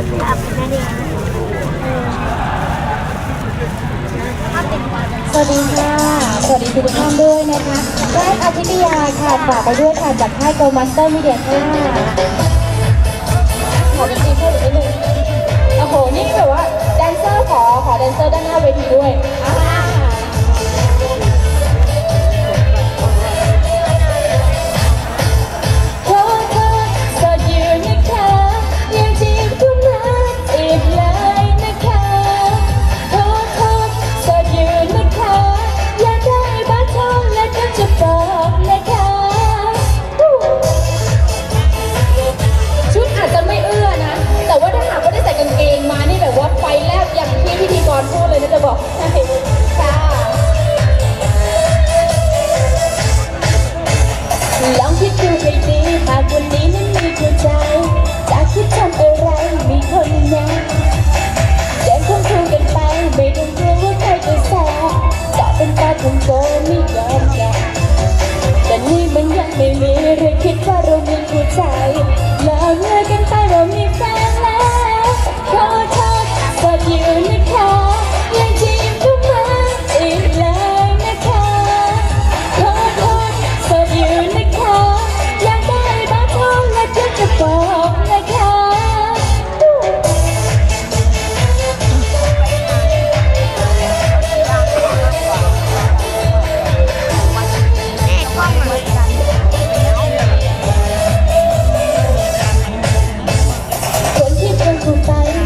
สวัสดีค่ะ สวัสดีทุกท่านด้วยนะคะแรกอาทิตยาค่ะฝากไปด้วยค่ะจากค่ายโกลมาสเตอร์มีเดียค่ะขอเป็นทีเพื่อนอีกนิดนึง Keep your baby, my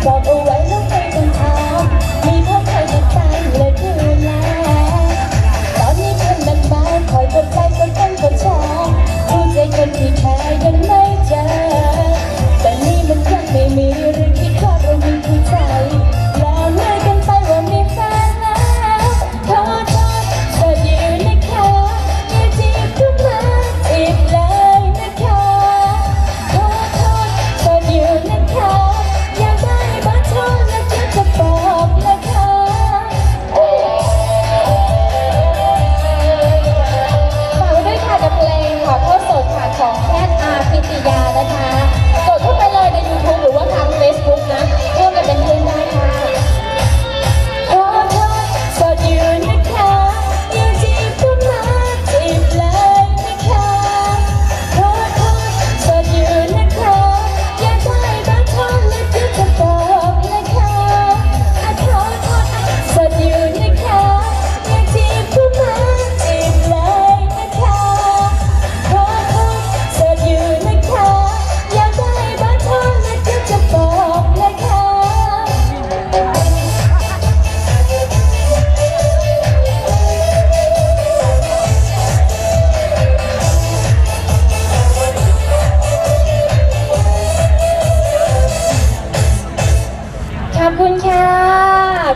Bubble.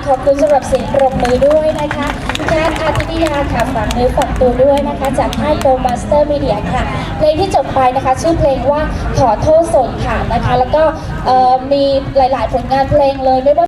ขอบคุณสำหรับเสียงปรบมือด้วยนะคะงานอาทิตยาค่ะฝากมือฝากตัวด้วยนะคะ จากค่ายโกลมาสเตอร์มีเดียค่ะ เพลงที่จบไปนะคะ ชื่อเพลงว่าขอโทษสดค่ะนะคะ แล้วก็มีหลาย ๆ ผลงานเพลงเลยไม่ว่า